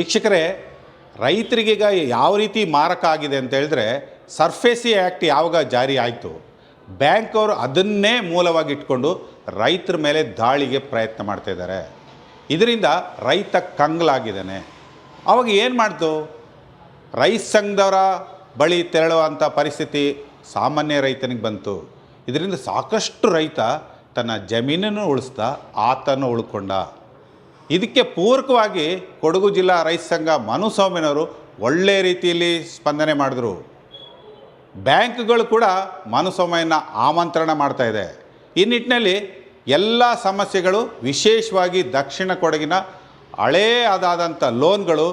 ವೀಕ್ಷಕರೇ, ರೈತರಿಗೀಗ ಯಾವ ರೀತಿ ಮಾರಕ ಆಗಿದೆ ಅಂತ ಹೇಳಿದ್ರೆ, ಸರ್ಫೇಸಿ ಆ್ಯಕ್ಟ್ ಯಾವಾಗ ಜಾರಿ ಆಯಿತು, ಬ್ಯಾಂಕ್ ಅವರು ಅದನ್ನೇ ಮೂಲವಾಗಿ ಇಟ್ಕೊಂಡು ರೈತರ ಮೇಲೆ ದಾಳಿಗೆ ಪ್ರಯತ್ನ ಮಾಡ್ತಾ ಇದ್ದಾರೆ. ಇದರಿಂದ ರೈತ ಕಂಗ್ಲಾಗಿದ್ದಾನೆ. ಅವಾಗ ಏನು ಮಾಡ್ತು? ರೈತ ಸಂಘದವರ ಬಳಿ ತೆರಳುವಂಥ ಪರಿಸ್ಥಿತಿ ಸಾಮಾನ್ಯ ರೈತನಿಗೆ ಬಂತು. ಇದರಿಂದ ಸಾಕಷ್ಟು ರೈತ ತನ್ನ ಜಮೀನನ್ನು ಉಳಿಸ್ತಾ ಆತನ್ನು ಉಳ್ಕೊಂಡ. ಇದಕ್ಕೆ ಪೂರಕವಾಗಿ ಕೊಡಗು ಜಿಲ್ಲಾ ರೈತ ಸಂಘ ಮನು ಸ್ವಾಮಿನವರು ಒಳ್ಳೆ ರೀತಿಯಲ್ಲಿ ಸ್ಪಂದನೆ ಮಾಡಿದ್ರು. ಬ್ಯಾಂಕ್ಗಳು ಕೂಡ ಮನುಸ್ವಾಮಿಯನ್ನು ಆಮಂತ್ರಣ ಮಾಡ್ತಾ ಇದೆ. ಈ ನಿಟ್ಟಿನಲ್ಲಿ ಎಲ್ಲ ಸಮಸ್ಯೆಗಳು ವಿಶೇಷವಾಗಿ ದಕ್ಷಿಣ ಕೊಡಗಿನ ಹಳೇ ಅದಾದಂಥ ಲೋನ್ಗಳು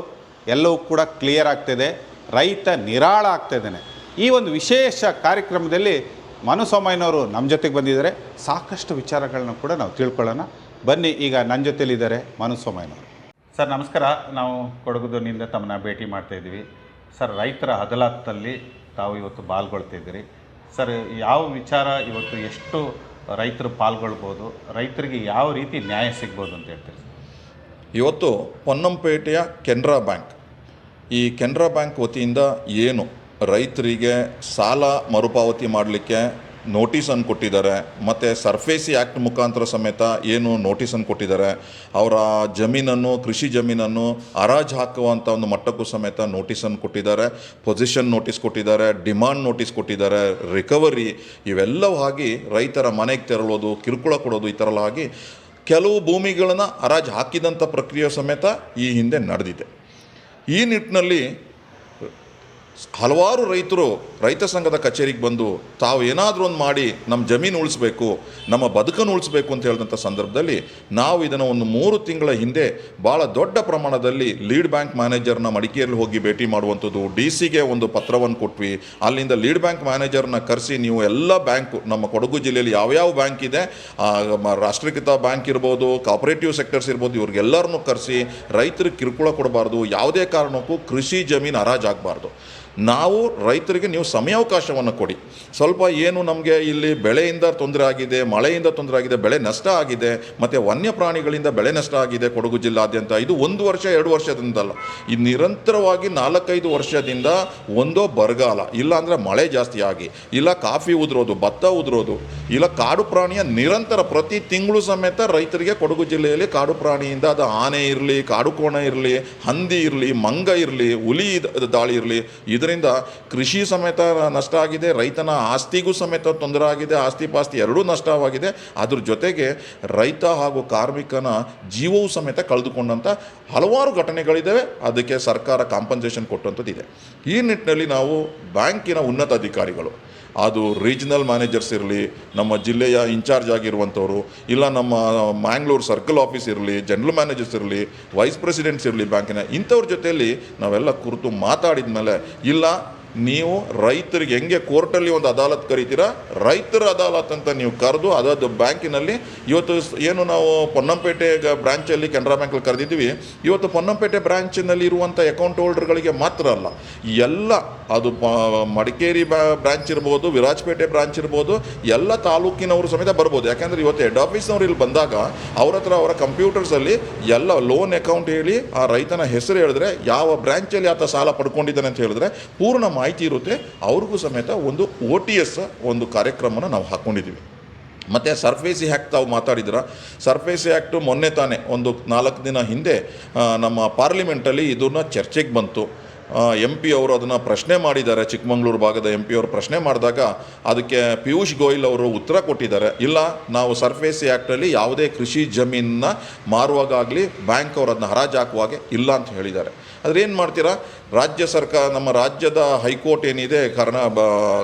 ಎಲ್ಲವೂ ಕೂಡ ಕ್ಲಿಯರ್ ಆಗ್ತಿದೆ. ರೈತ ನಿರಾಳ ಆಗ್ತಾಯಿದ್ದಾನೆ ಈ ಒಂದು ವಿಶೇಷ ಕಾರ್ಯಕ್ರಮದಲ್ಲಿ ಮನುಸ್ವಾಮಯ್ಯನವರು ನಮ್ಮ ಜೊತೆಗೆ ಬಂದಿದ್ದಾರೆ. ಸಾಕಷ್ಟು ವಿಚಾರಗಳನ್ನ ಕೂಡ ನಾವು ತಿಳ್ಕೊಳ್ಳೋಣ. ಬನ್ನಿ ಈಗ ನನ್ನ ಜೊತೆಲಿದ್ದಾರೆ ಮನುಸ್ವಾಮಯ್ಯನವರು ಸರ್ ನಮಸ್ಕಾರ. ನಾವು ಕೊಡಗುದನಿಂದ ತಮ್ಮನ್ನ ಭೇಟಿ ಮಾಡ್ತಾ ಇದ್ದೀವಿ. ಸರ್ ರೈತರ ಹದಲಾತಲ್ಲಿ ತಾವು ಇವತ್ತು ಪಾಲ್ಗೊಳ್ತಿದ್ದೀರಿ ಸರ್ ಯಾವ ವಿಚಾರ ಇವತ್ತು ಎಷ್ಟು ರೈತರು ಪಾಲ್ಗೊಳ್ಬೋದು? ರೈತರಿಗೆ ಯಾವ ರೀತಿ ನ್ಯಾಯ ಸಿಗ್ಬೋದು ಅಂತ ಹೇಳ್ತೀರಿ ಸರ್? ಇವತ್ತು ಪೊನ್ನಂಪೇಟೆಯ ಕೆನರಾ ಬ್ಯಾಂಕ್. ಈ ಕೆನರಾ ಬ್ಯಾಂಕ್ ವತಿಯಿಂದ ಏನು ರೈತರಿಗೆ ಸಾಲ ಮರುಪಾವತಿ ಮಾಡಲಿಕ್ಕೆ ನೋಟಿಸನ್ನು ಕೊಟ್ಟಿದ್ದಾರೆ. ಮತ್ತು ಸರ್ಫೇಸಿ ಆ್ಯಕ್ಟ್ ಮುಖಾಂತರ ಸಮೇತ ಏನು ನೋಟಿಸನ್ನು ಕೊಟ್ಟಿದ್ದಾರೆ. ಅವರ ಜಮೀನನ್ನು, ಕೃಷಿ ಜಮೀನನ್ನು ಹರಾಜು ಹಾಕುವಂಥ ಒಂದು ಮಟ್ಟಕ್ಕೂ ಸಮೇತ ನೋಟಿಸನ್ನು ಕೊಟ್ಟಿದ್ದಾರೆ. ಪೊಸಿಷನ್ ನೋಟಿಸ್ ಕೊಟ್ಟಿದ್ದಾರೆ ಡಿಮಾಂಡ್ ನೋಟಿಸ್ ಕೊಟ್ಟಿದ್ದಾರೆ ರಿಕವರಿ ಇವೆಲ್ಲವೂ ಆಗಿ ರೈತರ ಮನೆಗೆ ತೆರಳೋದು ಕಿರುಕುಳ ಕೊಡೋದು ಈ ಥರ ಆಗಿ ಕೆಲವು ಭೂಮಿಗಳನ್ನು ಹರಾಜು ಹಾಕಿದಂಥ ಪ್ರಕ್ರಿಯೆ ಸಮೇತ ಈ ಹಿಂದೆ ನಡೆದಿದೆ. ಈ ನಿಟ್ಟಿನಲ್ಲಿ ಹಲವಾರು ರೈತರು, ರೈತ ಸಂಘದ ಕಚೇರಿಗೆ ಬಂದು ತಾವು ಏನಾದರೂ ಒಂದು ಮಾಡಿ ನಮ್ಮ ಜಮೀನು ಉಳಿಸ್ಬೇಕು, ನಮ್ಮ ಬದುಕನ್ನು ಉಳಿಸ್ಬೇಕು ಅಂತ ಹೇಳಿದಂಥ ಸಂದರ್ಭದಲ್ಲಿ ನಾವು ಇದನ್ನು ಒಂದು ಮೂರು ತಿಂಗಳ ಹಿಂದೆ ಭಾಳ ದೊಡ್ಡ ಪ್ರಮಾಣದಲ್ಲಿ ಲೀಡ್ ಬ್ಯಾಂಕ್ ಮ್ಯಾನೇಜರ್ನ ಮಡಿಕೇರಿಯಲ್ಲಿ ಹೋಗಿ ಭೇಟಿ ಮಾಡುವಂಥದ್ದು, ಡಿ ಸಿಗೆ ಒಂದು ಪತ್ರವನ್ನು ಕೊಟ್ವಿ. ಅಲ್ಲಿಂದ ಲೀಡ್ ಬ್ಯಾಂಕ್ ಮ್ಯಾನೇಜರ್ನ ಕರೆಸಿ ನೀವು ಎಲ್ಲ ಬ್ಯಾಂಕು, ನಮ್ಮ ಕೊಡಗು ಜಿಲ್ಲೆಯಲ್ಲಿ ಯಾವ್ಯಾವ ಬ್ಯಾಂಕ್ ಇದೆ ರಾಷ್ಟ್ರೀಕೃತ ಬ್ಯಾಂಕ್ ಇರ್ಬೋದು, ಕಾಪರೇಟಿವ್ ಸೆಕ್ಟರ್ಸ್ ಇರ್ಬೋದು, ಇವ್ರಿಗೆಲ್ಲರನ್ನೂ ಕರೆಸಿ ರೈತರಿಗೆ ಕಿರುಕುಳ ಕೊಡಬಾರ್ದು, ಯಾವುದೇ ಕಾರಣಕ್ಕೂ ಕೃಷಿ ಜಮೀನು ಹರಾಜಾಗಬಾರ್ದು. ನಾವು ರೈತರಿಗೆ ನೀವು ಸಮಯಾವಕಾಶವನ್ನು ಕೊಡಿ. ಸ್ವಲ್ಪ ಏನು ನಮಗೆ ಇಲ್ಲಿ ಬೆಳೆಯಿಂದ ತೊಂದರೆ ಆಗಿದೆ, ಮಳೆಯಿಂದ ತೊಂದರೆ ಆಗಿದೆ, ಬೆಳೆ ನಷ್ಟ ಆಗಿದೆ, ಮತ್ತು ವನ್ಯ ಪ್ರಾಣಿಗಳಿಂದ ಬೆಳೆ ನಷ್ಟ ಆಗಿದೆ ಕೊಡಗು ಜಿಲ್ಲಾದ್ಯಂತ. ಇದು ಒಂದು ವರ್ಷ, ಎರಡು ವರ್ಷದಿಂದಲ್ಲ. ಇದು ನಿರಂತರವಾಗಿ ನಾಲ್ಕೈದು ವರ್ಷದಿಂದ ಒಂದೋ ಬರಗಾಲ, ಇಲ್ಲಾಂದರೆ ಮಳೆ ಜಾಸ್ತಿ ಆಗಿ, ಇಲ್ಲ ಕಾಫಿ ಉದುರೋದು, ಭತ್ತ ಉದುರೋದು, ಇಲ್ಲ ಕಾಡು ಪ್ರಾಣಿಯ ನಿರಂತರ ಪ್ರತಿ ತಿಂಗಳು ಸಮೇತ ರೈತರಿಗೆ ಕೊಡಗು ಜಿಲ್ಲೆಯಲ್ಲಿ ಕಾಡು ಪ್ರಾಣಿಯಿಂದ ಅದು ಆನೆ ಇರಲಿ, ಕಾಡು ಕೋಣ ಇರಲಿ, ಹಂದಿ ಇರಲಿ, ಮಂಗ ಇರಲಿ, ಹುಲಿ ದಾಳಿ ಇರಲಿ ಇದರಿಂದ ಕೃಷಿ ಸಮೇತ ನಷ್ಟ ಆಗಿದೆ, ರೈತನ ಆಸ್ತಿಗೂ ಸಮೇತ ತೊಂದರೆ ಆಗಿದೆ, ಆಸ್ತಿ ಪಾಸ್ತಿ ಎರಡೂ ನಷ್ಟವಾಗಿದೆ. ಅದ್ರ ಜೊತೆಗೆ ರೈತ ಹಾಗೂ ಕಾರ್ಮಿಕನ ಜೀವವೂ ಸಮೇತ ಕಳೆದುಕೊಂಡಂಥ ಹಲವಾರು ಘಟನೆಗಳಿದ್ದಾವೆ ಅದಕ್ಕೆ ಸರ್ಕಾರ ಕಾಂಪನ್ಸೇಷನ್ ಕೊಟ್ಟಂಥದ್ದು ಇದೆ ಈ ನಿಟ್ಟಿನಲ್ಲಿ ನಾವು ಬ್ಯಾಂಕಿನ ಉನ್ನತ ಅಧಿಕಾರಿಗಳು ಅದು ರೀಜನಲ್ ಮ್ಯಾನೇಜರ್ಸ್ ಇರಲಿ, ನಮ್ಮ ಜಿಲ್ಲೆಯ ಇನ್ಚಾರ್ಜ್ ಆಗಿರುವಂಥವರು, ಇಲ್ಲ ನಮ್ಮ ಮ್ಯಾಂಗ್ಳೂರು ಸರ್ಕಲ್ ಆಫೀಸ್ ಇರಲಿ ಜನರಲ್ ಮ್ಯಾನೇಜರ್ಸ್ ಇರಲಿ ವೈಸ್ ಪ್ರೆಸಿಡೆಂಟ್ಸ್ ಇರಲಿ ಬ್ಯಾಂಕಿನ, ಇಂಥವ್ರ ಜೊತೆಯಲ್ಲಿ ನಾವೆಲ್ಲ ಕುರಿತು ಮಾತಾಡಿದ ಮೇಲೆ ಇಲ್ಲ, ನೀವು ರೈತರಿಗೆ ಹೆಂಗೆ ಕೋರ್ಟಲ್ಲಿ ಒಂದು ಅದಾಲತ್ ಕರಿತೀರಾ, ರೈತರ ಅದಾಲತ್ ಅಂತ ನೀವು ಕರೆದು ಅದಾದ ಬ್ಯಾಂಕಿನಲ್ಲಿ, ಇವತ್ತು ಏನು ನಾವು ಪೊನ್ನಂಪೇಟೆ ಬ್ರಾಂಚಲ್ಲಿ ಕೆನರಾ ಬ್ಯಾಂಕಲ್ಲಿ ಕರೆದಿದ್ದೀವಿ, ಇವತ್ತು ಪೊನ್ನಂಪೇಟೆ ಬ್ರಾಂಚಿನಲ್ಲಿ ಇರುವಂಥ ಅಕೌಂಟ್ ಹೋಲ್ಡರ್ಗಳಿಗೆ ಮಾತ್ರ ಅಲ್ಲ ಎಲ್ಲ ಅದು ಮಡಿಕೇರಿ ಬ್ರಾಂಚ್ ಇರ್ಬೋದು, ವಿರಾಜಪೇಟೆ ಬ್ರಾಂಚ್ ಇರ್ಬೋದು, ಎಲ್ಲ ತಾಲೂಕಿನವರು ಸಮೇತ ಬರ್ಬೋದು. ಯಾಕಂದರೆ ಇವತ್ತು ಹೆಡ್ ಆಫೀಸ್ನವ್ರು ಇಲ್ಲಿ ಬಂದಾಗ ಅವ್ರ ಹತ್ರ ಅವರ ಕಂಪ್ಯೂಟರ್ಸಲ್ಲಿ ಎಲ್ಲ ಲೋನ್ ಅಕೌಂಟ್ ಹೇಳಿ ಆ ರೈತನ ಹೆಸರು ಹೇಳಿದ್ರೆ, ಯಾವ ಬ್ರಾಂಚಲ್ಲಿ ಆತ ಸಾಲ ಪಡ್ಕೊಂಡಿದ್ದಾನೆ ಅಂತ ಹೇಳಿದ್ರೆ ಪೂರ್ಣ ಮಾಹಿತಿ ಇರುತ್ತೆ. ಅವ್ರಿಗೂ ಸಮೇತ ಒಂದು ಒ ಟಿ ಎಸ್ ಒಂದು ಕಾರ್ಯಕ್ರಮನ ನಾವು ಹಾಕ್ಕೊಂಡಿದ್ದೀವಿ ಮತ್ತು ಸರ್ಫೇಸಿ ಆ್ಯಕ್ಟ್ ತಾವು ಮಾತಾಡಿದ್ರ ಸರ್ಫೇಸಿ ಆ್ಯಕ್ಟು ಮೊನ್ನೆ ತಾನೇ, ಒಂದು ನಾಲ್ಕು ದಿನ ಹಿಂದೆ ನಮ್ಮ ಪಾರ್ಲಿಮೆಂಟಲ್ಲಿ ಇದನ್ನ ಚರ್ಚೆಗೆ ಬಂತು. ಎಂ ಪಿ ಅವರು ಅದನ್ನು ಪ್ರಶ್ನೆ ಮಾಡಿದ್ದಾರೆ. ಚಿಕ್ಕಮಗಳೂರು ಭಾಗದ ಎಂ ಪಿ ಅವರು ಪ್ರಶ್ನೆ ಮಾಡಿದಾಗ ಅದಕ್ಕೆ ಪಿಯೂಷ್ ಗೋಯಲ್ ಅವರು ಉತ್ತರ ಕೊಟ್ಟಿದ್ದಾರೆ. ಇಲ್ಲ, ನಾವು ಸರ್ಫೇಸಿ ಆ್ಯಕ್ಟಲ್ಲಿ ಯಾವುದೇ ಕೃಷಿ ಜಮೀನನ್ನ ಮಾರುವಾಗಲಿ ಬ್ಯಾಂಕ್ ಅವರು ಅದನ್ನ ಹರಾಜು ಹಾಕುವಾಗೆ ಇಲ್ಲ ಅಂತ ಹೇಳಿದ್ದಾರೆ. ಆದರೆ ಏನು ಮಾಡ್ತೀರಾ? ರಾಜ್ಯ ಸರ್ಕಾರ, ನಮ್ಮ ರಾಜ್ಯದ ಹೈಕೋರ್ಟ್ ಏನಿದೆ, ಕರ್ನಾ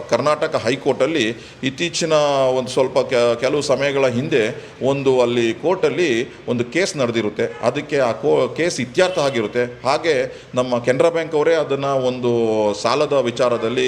ಕರ್ನಾಟಕ ಹೈಕೋರ್ಟಲ್ಲಿ ಇತ್ತೀಚಿನ ಒಂದು ಸ್ವಲ್ಪ ಕೆಲವು ಸಮಯಗಳ ಹಿಂದೆ ಒಂದು ಅಲ್ಲಿ ಕೋರ್ಟಲ್ಲಿ ಒಂದು ಕೇಸ್ ನಡೆದಿರುತ್ತೆ. ಅದಕ್ಕೆ ಆ ಕೋ, ಕೇಸ್ ಇತ್ಯರ್ಥ ಆಗಿರುತ್ತೆ. ಹಾಗೆ ನಮ್ಮ ಕೆನರಾ ಬ್ಯಾಂಕ್ ಅವರೇ ಅದನ್ನು ಒಂದು ಸಾಲದ ವಿಚಾರದಲ್ಲಿ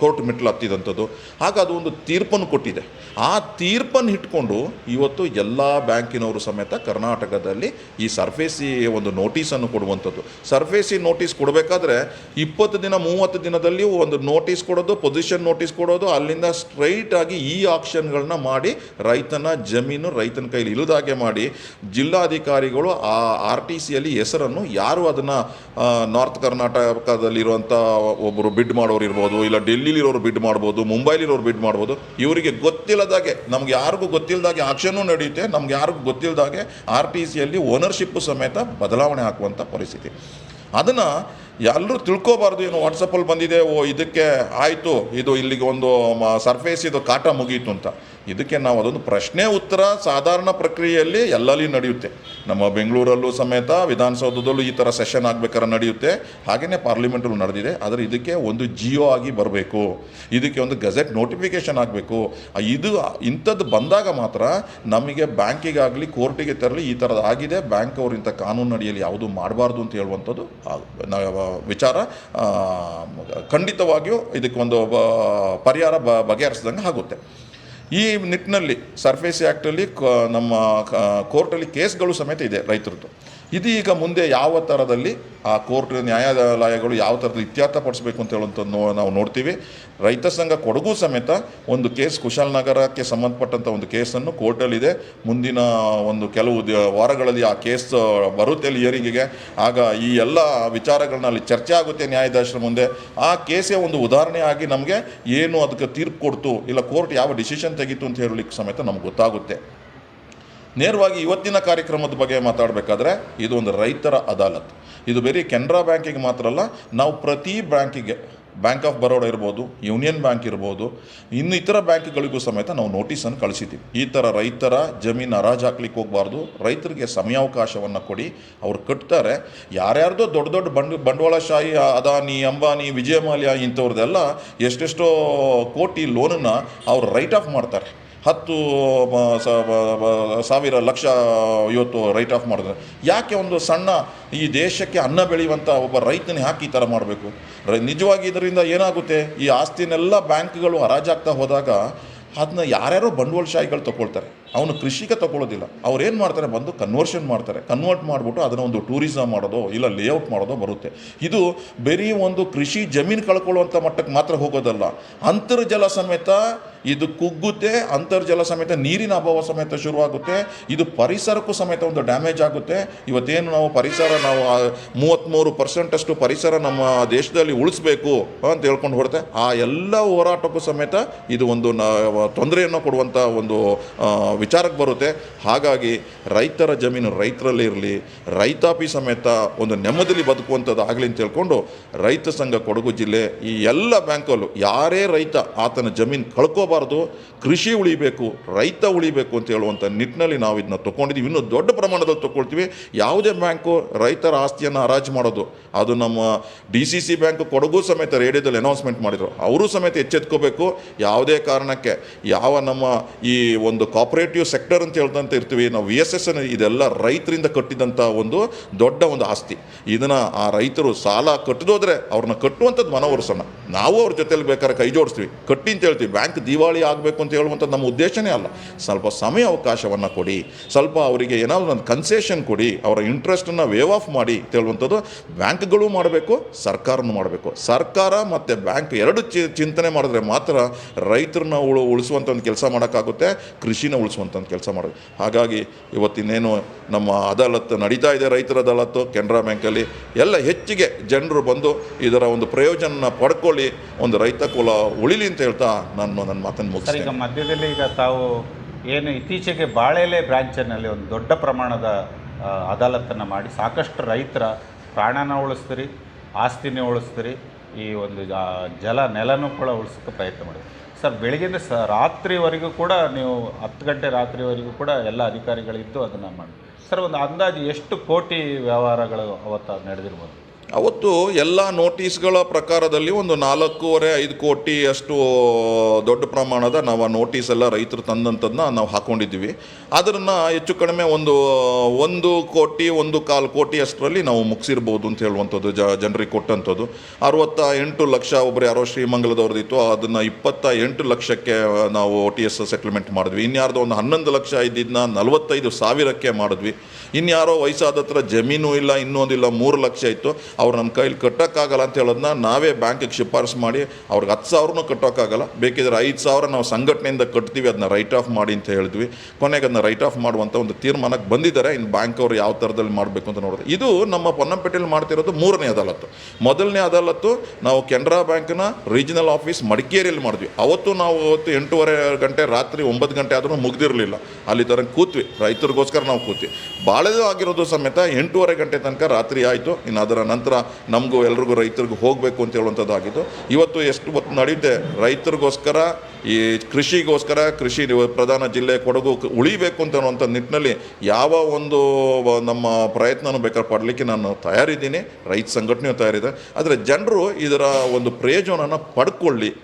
ಕೋರ್ಟ್ ಮೆಟ್ಲು ಹತ್ತಿದಂಥದ್ದು. ಆಗ ಅದು ಒಂದು ತೀರ್ಪನ್ನು ಕೊಟ್ಟಿದೆ. ಆ ತೀರ್ಪನ್ನು ಇಟ್ಕೊಂಡು ಇವತ್ತು ಎಲ್ಲ ಬ್ಯಾಂಕಿನವರು ಸಮೇತ ಕರ್ನಾಟಕದಲ್ಲಿ ಈ ಸರ್ಫೇಸಿ ಒಂದು ನೋಟಿಸನ್ನು ಕೊಡುವಂಥದ್ದು. ಸರ್ಫೇಸಿ ನೋಟಿಸ್ ಕೊಡಬೇಕಾದ್ರೆ ಇಪ್ಪತ್ತು ದಿನ, ಮೂವತ್ತು ದಿನದಲ್ಲಿ ಒಂದು ನೋಟಿಸ್ ಕೊಡೋದು ಪೊಸಿಷನ್ ನೋಟಿಸ್ ಕೊಡೋದು, ಅಲ್ಲಿಂದ ಸ್ಟ್ರೈಟ್ ಆಗಿ ಈ ಆಕ್ಷನ್ಗಳನ್ನ ಮಾಡಿ ರೈತನ ಜಮೀನು ರೈತನ ಕೈಲಿ ಇಲ್ಲದಾಗೆ ಮಾಡಿ ಜಿಲ್ಲಾಧಿಕಾರಿಗಳು ಆ ಆರ್ ಟಿ ಸಿಯಲ್ಲಿ ಹೆಸರನ್ನು ಯಾರು ಅದನ್ನು ನಾರ್ತ್ ಕರ್ನಾಟಕದಲ್ಲಿರುವಂಥ ಒಬ್ಬರು ಬಿಡ್ ಮಾಡೋರು ಇರ್ಬೋದು, ಇಲ್ಲ ಡೆಲ್ಲಿಲಿರೋರು ಬಿಡ್ ಮಾಡ್ಬೋದು, ಮುಂಬೈಲಿರೋರು ಬಿಡ್ ಮಾಡ್ಬೋದು, ಇವರಿಗೆ ಗೊತ್ತಿಲ್ಲದಾಗೆ ನಮ್ಗೆ ಯಾರಿಗೂ ಗೊತ್ತಿಲ್ಲದಾಗೆ ಆಕ್ಷನ್ನು ನಡೆಯುತ್ತೆ, ನಮ್ಗೆ ಯಾರಿಗೂ ಗೊತ್ತಿಲ್ಲದಾಗೆ ಆರ್ ಟಿ ಸಿಯಲ್ಲಿ ಓನರ್ಶಿಪ್ಪು ಸಮೇತ ಬದಲಾವಣೆ ಹಾಕುವಂಥ ಪರಿಸ್ಥಿತಿ. ಅದನ್ನು ಎಲ್ಲರೂ ತಿಳ್ಕೊಬಾರ್ದು, ಏನು ವಾಟ್ಸಪ್ಪಲ್ಲಿ ಬಂದಿದೆ, ಓ, ಇದಕ್ಕೆ ಆಯಿತು, ಇದು ಇಲ್ಲಿಗೆ ಒಂದು ಸರ್ಫೇಸ್ ಇದು ಕಾಟ ಮುಗೀತು ಅಂತ. ಇದಕ್ಕೆ ನಾವು ಅದೊಂದು ಪ್ರಶ್ನೆ ಉತ್ತರ ಸಾಧಾರಣ ಪ್ರಕ್ರಿಯೆಯಲ್ಲಿ ಎಲ್ಲಲ್ಲಿ ನಡೆಯುತ್ತೆ. ನಮ್ಮ ಬೆಂಗಳೂರಲ್ಲೂ ಸಮೇತ ವಿಧಾನಸೌಧದಲ್ಲೂ ಈ ಥರ ಸೆಷನ್ ಆಗಬೇಕಾದ್ರೆ ನಡೆಯುತ್ತೆ. ಹಾಗೆಯೇ ಪಾರ್ಲಿಮೆಂಟಲ್ಲೂ ನಡೆದಿದೆ. ಆದರೆ ಇದಕ್ಕೆ ಒಂದು ಜಿಯೋ ಆಗಿ ಬರಬೇಕು. ಇದಕ್ಕೆ ಒಂದು ಗಜೆಟ್ ನೋಟಿಫಿಕೇಷನ್ ಆಗಬೇಕು. ಇದು ಇಂಥದ್ದು ಬಂದಾಗ ಮಾತ್ರ ನಮಗೆ ಬ್ಯಾಂಕಿಗಾಗಲಿ, ಕೋರ್ಟಿಗೆ ತರಲಿ ಈ ಥರದ್ದು ಆಗಿದೆ. ಬ್ಯಾಂಕ್ ಅವರು ಇಂಥ ಕಾನೂನು ಅಡಿಯಲ್ಲಿ ಯಾವುದು ಮಾಡಬಾರ್ದು ಅಂತ ಹೇಳುವಂಥದ್ದು ವಿಚಾರ ಖಂಡಿತವಾಗಿಯೂ ಇದಕ್ಕೆ ಒಂದು ಬ- ಪರಿಹಾರ ಬಗೆಹರಿಸಿದಂಗೆ ಆಗುತ್ತೆ. ಈ ನಿಟ್ಟಿನಲ್ಲಿ ಸರ್ಫೇಸ್ ಆ್ಯಕ್ಟಲ್ಲಿ ನಮ್ಮ ಕೋರ್ಟಲ್ಲಿ ಕೇಸ್ಗಳು ಸಮೇತ ಇದೆ ರೈತರದ್ದು. ಇದು ಈಗ ಮುಂದೆ ಯಾವ ಥರದಲ್ಲಿ ಆ ಕೋರ್ಟ್ ನ್ಯಾಯಾಲಯಗಳು ಯಾವ ಥರದಲ್ಲಿ ಇತ್ಯರ್ಥಪಡಿಸಬೇಕು ಅಂತ ಹೇಳುವಂಥದ್ದು ನಾವು ನೋಡ್ತೀವಿ. ರೈತ ಸಂಘ ಕೊಡಗು ಸಮೇತ ಒಂದು ಕೇಸ್ ಕುಶಾಲನಗರಕ್ಕೆ ಸಂಬಂಧಪಟ್ಟಂಥ ಒಂದು ಕೇಸನ್ನು ಕೋರ್ಟಲ್ಲಿದೆ. ಮುಂದಿನ ಒಂದು ಕೆಲವು ವಾರಗಳಲ್ಲಿ ಆ ಕೇಸ್ ಬರುತ್ತೆ ಹಿಯರಿಂಗಿಗೆ ಆಗ ಈ ಎಲ್ಲ ವಿಚಾರಗಳನ್ನ ಅಲ್ಲಿ ಚರ್ಚೆ ಆಗುತ್ತೆ ನ್ಯಾಯಾಧೀಶರ ಮುಂದೆ. ಆ ಕೇಸೇ ಒಂದು ಉದಾಹರಣೆ ಆಗಿ ನಮಗೆ ಏನು ಅದಕ್ಕೆ ತೀರ್ಪು ಕೊಡ್ತು ಇಲ್ಲ ಕೋರ್ಟ್ ಯಾವ ಡಿಸಿಷನ್ ತೆಗೀತು ಅಂತ ಹೇಳಲಿಕ್ಕೆ ಸಮೇತ ನಮ್ಗೆ ಗೊತ್ತಾಗುತ್ತೆ. ನೇರವಾಗಿ ಇವತ್ತಿನ ಕಾರ್ಯಕ್ರಮದ ಬಗ್ಗೆ ಮಾತಾಡಬೇಕಾದ್ರೆ ಇದು ಒಂದು ರೈತರ ಅದಾಲತ್. ಇದು ಬರೀ ಕೆನರಾ ಬ್ಯಾಂಕಿಗೆ ಮಾತ್ರ ಅಲ್ಲ, ನಾವು ಪ್ರತಿ ಬ್ಯಾಂಕಿಗೆ, ಬ್ಯಾಂಕ್ ಆಫ್ ಬರೋಡ ಇರ್ಬೋದು, ಯೂನಿಯನ್ ಬ್ಯಾಂಕ್ ಇರ್ಬೋದು, ಇನ್ನು ಇತರ ಬ್ಯಾಂಕ್ಗಳಿಗೂ ಸಮೇತ ನಾವು ನೋಟಿಸನ್ನು ಕಳಿಸಿದ್ದೀವಿ. ಈ ಥರ ರೈತರ ಜಮೀನು ಹರಾಜು ಹಾಕ್ಲಿಕ್ಕೆ ಹೋಗಬಾರ್ದು, ರೈತರಿಗೆ ಸಮಯಾವಕಾಶವನ್ನು ಕೊಡಿ, ಅವ್ರು ಕಟ್ತಾರೆ. ಯಾರ್ಯಾರ್ದೋ ದೊಡ್ಡ ದೊಡ್ಡ ಬಂಡ, ಬಂಡವಾಳಶಾಹಿ, ಅದಾನಿ, ಅಂಬಾನಿ ವಿಜಯ ಮಾಲ್ಯ ಇಂಥವ್ರದ್ದೆಲ್ಲ ಎಷ್ಟೆಷ್ಟೋ ಕೋಟಿ ಲೋನನ್ನು ಅವ್ರು ರೈಟ್ ಆಫ್ ಮಾಡ್ತಾರೆ. ಹತ್ತು ಸಾವಿರ ಲಕ್ಷ ಇವತ್ತು ರೈಟ್ ಆಫ್ ಮಾಡಿದ್ರೆ. ಯಾಕೆ ಒಂದು ಸಣ್ಣ ಈ ದೇಶಕ್ಕೆ ಅನ್ನ ಬೆಳೆಯುವಂಥ ಒಬ್ಬ ರೈತನ ಯಾಕೆ ಈ ಥರ ಮಾಡಬೇಕು? ನಿಜವಾಗಿ ಇದರಿಂದ ಏನಾಗುತ್ತೆ? ಈ ಆಸ್ತಿನೆಲ್ಲ ಬ್ಯಾಂಕ್ಗಳು ಹರಾಜಾಗ್ತಾ ಹೋದಾಗ ಅದನ್ನ ಯಾರ್ಯಾರೋ ಬಂಡವಾಳಶಾಹಿಗಳು ತಗೊಳ್ತಾರೆ. ಅವನು ಕೃಷಿಗೆ ತಗೊಳ್ಳೋದಿಲ್ಲ. ಅವ್ರು ಏನು ಮಾಡ್ತಾರೆ? ಬಂದು ಕನ್ವರ್ಷನ್ ಮಾಡ್ತಾರೆ. ಕನ್ವರ್ಟ್ ಮಾಡಿಬಿಟ್ಟು ಅದನ್ನು ಒಂದು ಟೂರಿಸಮ್ ಮಾಡೋದು, ಇಲ್ಲ ಲೇಔಟ್ ಮಾಡೋದೋ ಬರುತ್ತೆ. ಇದು ಬರೀ ಒಂದು ಕೃಷಿ ಜಮೀನು ಕಳ್ಕೊಳ್ಳುವಂಥ ಮಟ್ಟಕ್ಕೆ ಮಾತ್ರ ಹೋಗೋದಲ್ಲ. ಅಂತರ್ಜಲ ಸಮೇತ ಇದು ಕುಗ್ಗುತ್ತೆ, ಅಂತರ್ಜಲ ಸಮೇತ ನೀರಿನ ಅಭಾವ ಸಮೇತ ಶುರುವಾಗುತ್ತೆ. ಇದು ಪರಿಸರಕ್ಕೂ ಸಮೇತ ಒಂದು ಡ್ಯಾಮೇಜ್ ಆಗುತ್ತೆ. ಇವತ್ತೇನು ನಾವು ಪರಿಸರ, ನಾವು ಮೂವತ್ತ್ಮೂರು ಪರ್ಸೆಂಟಷ್ಟು ಪರಿಸರ ನಮ್ಮ ದೇಶದಲ್ಲಿ ಉಳಿಸ್ಬೇಕು ಅಂತ ಹೇಳ್ಕೊಂಡು ಹೊರತೆ ಆ ಎಲ್ಲ ಹೋರಾಟಕ್ಕೂ ಸಮೇತ ಇದು ಒಂದು ತೊಂದರೆಯನ್ನು ಕೊಡುವಂಥ ಒಂದು ವಿಚಾರಕ್ಕೆ ಬರುತ್ತೆ. ಹಾಗಾಗಿ ರೈತರ ಜಮೀನು ರೈತರಲ್ಲಿ ಇರಲಿ, ರೈತಾಪಿ ಸಮೇತ ಒಂದು ನೆಮ್ಮದಿಲಿ ಬದುಕುವಂಥದ್ದು ಆಗಲಿ ಅಂತ ಹೇಳ್ಕೊಂಡು ರೈತ ಸಂಘ ಕೊಡಗು ಜಿಲ್ಲೆ ಈ ಎಲ್ಲ ಬ್ಯಾಂಕಲ್ಲೂ ಯಾರೇ ರೈತ ಆತನ ಜಮೀನು ಕಳ್ಕೋಬಾರ್ದು, ಕೃಷಿ ಉಳಿಬೇಕು, ರೈತ ಉಳಿಬೇಕು ಅಂತ ಹೇಳುವಂಥ ನಿಟ್ಟಿನಲ್ಲಿ ನಾವು ಇದನ್ನ ತೊಗೊಂಡಿದ್ದೀವಿ. ಇನ್ನೂ ದೊಡ್ಡ ಪ್ರಮಾಣದಲ್ಲಿ ತೊಗೊಳ್ತೀವಿ. ಯಾವುದೇ ಬ್ಯಾಂಕು ರೈತರ ಆಸ್ತಿಯನ್ನು ಹರಾಜು ಮಾಡೋದು. ಅದು ನಮ್ಮ D C C bank Kodagu ಸಮೇತ ರೇಡಿಯೋದಲ್ಲಿ ಅನೌನ್ಸ್ಮೆಂಟ್ ಮಾಡಿದರು. ಅವರು ಸಮೇತ ಎಚ್ಚೆತ್ಕೋಬೇಕು. ಯಾವುದೇ ಕಾರಣಕ್ಕೆ ಯಾವ ನಮ್ಮ ಈ ಒಂದು ಕಾಪರೇಟಿವ್ ಸೆಕ್ಟರ್ ಅಂತ ಹೇಳ್ದಂತ ಇರ್ತೀವಿ. ನಾವು ವಿ ಎಸ್ ಎಸ್ ಇದೆಲ್ಲ ರೈತರಿಂದ ಕಟ್ಟಿದಂಥ ಒಂದು ದೊಡ್ಡ ಒಂದು ಆಸ್ತಿ. ಇದನ್ನು ಆ ರೈತರು ಸಾಲ ಕಟ್ಟದೋದ್ರೆ ಅವ್ರನ್ನ ಕಟ್ಟುವಂಥದ್ದು ಮನವೊಲಿಸೋಣ ನಾವು ಅವ್ರ ಜೊತೆಲಿ ಬೇಕಾದ್ರೆ ಕೈ ಜೋಡಿಸ್ತೀವಿ. ಕಟ್ಟಿ ಅಂತ ಹೇಳ್ತೀವಿ. ಬ್ಯಾಂಕ್ ದಿವಾಳಿ ಆಗಬೇಕು ಅಂತ ಹೇಳುವಂಥದ್ದು ನಮ್ಮ ಉದ್ದೇಶನೇ ಅಲ್ಲ. ಸ್ವಲ್ಪ ಸಮಯ ಅವಕಾಶವನ್ನು ಕೊಡಿ. ಸ್ವಲ್ಪ ಅವರಿಗೆ ಏನಾದರೂ ಒಂದು ಕನ್ಸೆಷನ್ ಕೊಡಿ. ಅವರ ಇಂಟ್ರೆಸ್ಟನ್ನು ವೇವ್ ಆಫ್ ಮಾಡಿ ಅಂತ ಹೇಳುವಂಥದ್ದು ಬ್ಯಾಂಕ್ಗಳು ಮಾಡಬೇಕು, ಸರ್ಕಾರನೂ ಮಾಡಬೇಕು. ಸರ್ಕಾರ ಮತ್ತು ಬ್ಯಾಂಕ್ ಎರಡು ಚಿಂತನೆ ಮಾಡಿದ್ರೆ ಮಾತ್ರ ರೈತರನ್ನ ಉಳು ಉಳಿಸುವಂಥ ಒಂದು ಕೆಲಸ ಮಾಡೋಕ್ಕಾಗುತ್ತೆ, ಕೃಷಿನ ಉಳಿಸುವಂಥ ಒಂದು ಕೆಲಸ ಮಾಡೋದು. ಹಾಗಾಗಿ ಇವತ್ತಿನ್ನೇನು ನಮ್ಮ ಅದಾಲತ್ತು ನಡೀತಾ ಇದೆ, ರೈತರ ಅದಾಲತ್ತು, ಕೆನರಾ ಬ್ಯಾಂಕಲ್ಲಿ ಎಲ್ಲ ಹೆಚ್ಚಿಗೆ ಜನರು ಬಂದು ಇದರ ಒಂದು ಪ್ರಯೋಜನ ಪಡ್ಕೊಳ್ಳಿ. ಒಂದು ರೈತ ಕುಲ ಉಳಿಲಿ ಅಂತ ಹೇಳ್ತಾ ನಾನು ನನ್ನ ಮಾತನ್ನು ಸರ್ ಈಗ ಮುಗಿಸ್ತೇನೆ. ಮಧ್ಯದಲ್ಲಿ ಈಗ ತಾವು ಏನು ಇತ್ತೀಚೆಗೆ ಬಾಳೆಲೆ ಬ್ರಾಂಚಿನಲ್ಲಿ ಒಂದು ದೊಡ್ಡ ಪ್ರಮಾಣದ ಆ, ಅದಾಲತ್ತನ್ನು ಮಾಡಿ ಸಾಕಷ್ಟು ರೈತರ ಪ್ರಾಣನ ಉಳಿಸ್ತೀರಿ ಆಸ್ತಿನೇ ಉಳಿಸ್ತೀರಿ ಈ ಒಂದು ಜಲ ನೆಲನೂ ಕೂಡ ಉಳಿಸೋಕ್ಕೆ ಪ್ರಯತ್ನ ಮಾಡಿ. ಸರ್ ಬೆಳಗ್ಗೆಯಿಂದ ಸ ರಾತ್ರಿವರೆಗೂ ಕೂಡ ನೀವು ಹತ್ತು ಗಂಟೆ ರಾತ್ರಿವರೆಗೂ ಕೂಡ ಎಲ್ಲ ಅಧಿಕಾರಿಗಳಿದ್ದು ಅದನ್ನು ಮಾಡಿ. ಸರ್ ಒಂದು ಅಂದಾಜು ಎಷ್ಟು ಕೋಟಿ ವ್ಯವಹಾರಗಳು ಅವತ್ತು ನಡೆದಿರ್ಬೋದು? ಅವತ್ತು ಎಲ್ಲ ನೋಟಿಸ್ಗಳ ಪ್ರಕಾರದಲ್ಲಿ ಒಂದು ನಾಲ್ಕೂವರೆ ಐದು ಕೋಟಿ ಅಷ್ಟು ದೊಡ್ಡ ಪ್ರಮಾಣದ ನಾವು ಆ ನೋಟಿಸ್ ಎಲ್ಲ ರೈತರು ತಂದಂಥದ್ದನ್ನ ನಾವು ಹಾಕ್ಕೊಂಡಿದ್ದೀವಿ ಅದನ್ನು ಹೆಚ್ಚು ಕಡಿಮೆ ಒಂದು ಒಂದು ಕೋಟಿ, ಒಂದು ಕಾಲು ಕೋಟಿ ಅಷ್ಟರಲ್ಲಿ ನಾವು ಮುಗಿಸಿರ್ಬೋದು ಅಂತ ಹೇಳುವಂಥದ್ದು ಜ, ಜನರಿಗೆ ಕೊಟ್ಟಂಥದ್ದು. ಅರವತ್ತ ಎಂಟು ಲಕ್ಷ ಒಬ್ಬರು ಯಾರೋ ಶ್ರೀಮಂಗಲದವ್ರದ್ದಿತ್ತು ಅದನ್ನು ಇಪ್ಪತ್ತ ಎಂಟು ಲಕ್ಷಕ್ಕೆ ನಾವು ಒ ಟಿ ಎಸ್ ಸೆಟಲ್ಮೆಂಟ್ ಮಾಡಿದ್ವಿ. ಇನ್ಯಾರ್ದು ಒಂದು ಹನ್ನೊಂದು ಲಕ್ಷ ಇದ್ದಿದ್ದನ್ನ ನಲವತ್ತೈದು ಸಾವಿರಕ್ಕೆ ಮಾಡಿದ್ವಿ. ಇನ್ಯಾರೋ ವಯಸ್ಸಾದ ಹತ್ರ ಜಮೀನು ಇಲ್ಲ ಇನ್ನೊಂದಿಲ್ಲ ಮೂರು ಲಕ್ಷ ಇತ್ತು. ಅವ್ರು ನಮ್ಮ ಕೈಲಿ ಕಟ್ಟೋಕ್ಕಾಗಲ್ಲ ಅಂತ ಹೇಳೋದನ್ನ ನಾವೇ ಬ್ಯಾಂಕಿಗೆ ಶಿಫಾರಸು ಮಾಡಿ ಅವ್ರಿಗೆ ಹತ್ತು ಸಾವಿರನೂ ಕಟ್ಟೋಕ್ಕಾಗಲ್ಲ. ಬೇಕಿದ್ರೆ ಐದು ಸಾವಿರ ನಾವು ಸಂಘಟನೆಯಿಂದ ಕಟ್ತೀವಿ, ಅದನ್ನ ರೈಟ್ ಆಫ್ ಮಾಡಿ ಅಂತ ಹೇಳಿದ್ವಿ. ಕೊನೆಗೆ ಅದನ್ನ ರೈಟ್ ಆಫ್ ಮಾಡುವಂಥ ಒಂದು ತೀರ್ಮಾನಕ್ಕೆ ಬಂದಿದ್ದಾರೆ. ಇನ್ನು ಬ್ಯಾಂಕ್ ಅವರು ಯಾವ ಥರದಲ್ಲಿ ಮಾಡಬೇಕು ಅಂತ ನೋಡಿದ್ರೆ ಇದು ನಮ್ಮ ಪೊನ್ನಂಪೇಟೆಯಲ್ಲಿ ಮಾಡ್ತಿರೋದು ಮೂರನೇ ಅದಾಲತ್ತು. ಮೊದಲನೇ ಅದಾಲತ್ತು ನಾವು ಕೆನರಾ ಬ್ಯಾಂಕ್ನ ರೀಜನಲ್ ಆಫೀಸ್ ಮಡಿಕೇರಿಯಲ್ಲಿ ಮಾಡಿದ್ವಿ. ಅವತ್ತು ನಾವು ಅವತ್ತು ಎಂಟೂವರೆ ಗಂಟೆ, ರಾತ್ರಿ ಒಂಬತ್ತು ಗಂಟೆ ಆದರೂ ಮುಗ್ದಿರಲಿಲ್ಲ. ಅಲ್ಲಿ ಥರ ಕೂತ್ವಿ. ರೈತರಿಗೋಸ್ಕರ ನಾವು ಕೂತ್ವಿ. ಬಾಳೆದು ಆಗಿರೋದು ಸಮೇತ ಎಂಟೂವರೆ ಗಂಟೆ ತನಕ ರಾತ್ರಿ ಆಯಿತು. ಇನ್ನು ಅದರ ನಂತರ ನಮಗೂ ಎಲ್ರಿಗೂ ರೈತರಿಗೂ ಹೋಗಬೇಕು ಅಂತ ಹೇಳುವಂಥದ್ದು ಆಗಿತ್ತು ಇವತ್ತು ಎಷ್ಟು ಹೊತ್ತು ನಡೆಯುತ್ತೆ ರೈತರಿಗೋಸ್ಕರ ಈ ಕೃಷಿಗೋಸ್ಕರ ಕೃಷಿ ಪ್ರಧಾನ ಜಿಲ್ಲೆ ಕೊಡಗು ಉಳಿಬೇಕು ಅಂತ ಅನ್ನುವಂಥ ನಿಟ್ಟಿನಲ್ಲಿ ಯಾವ ಒಂದು ನಮ್ಮ ಪ್ರಯತ್ನನೂ ಬೇಕಾದ್ರೆ ಪಡಲಿಕ್ಕೆ ನಾನು ತಯಾರಿದ್ದೀನಿ. ರೈತ ಸಂಘಟನೆಯೂ ತಯಾರಿದೆ. ಆದರೆ ಜನರು ಇದರ ಒಂದು ಪ್ರಯೋಜನನ ಪಡ್ಕೊಳ್ಳಿ.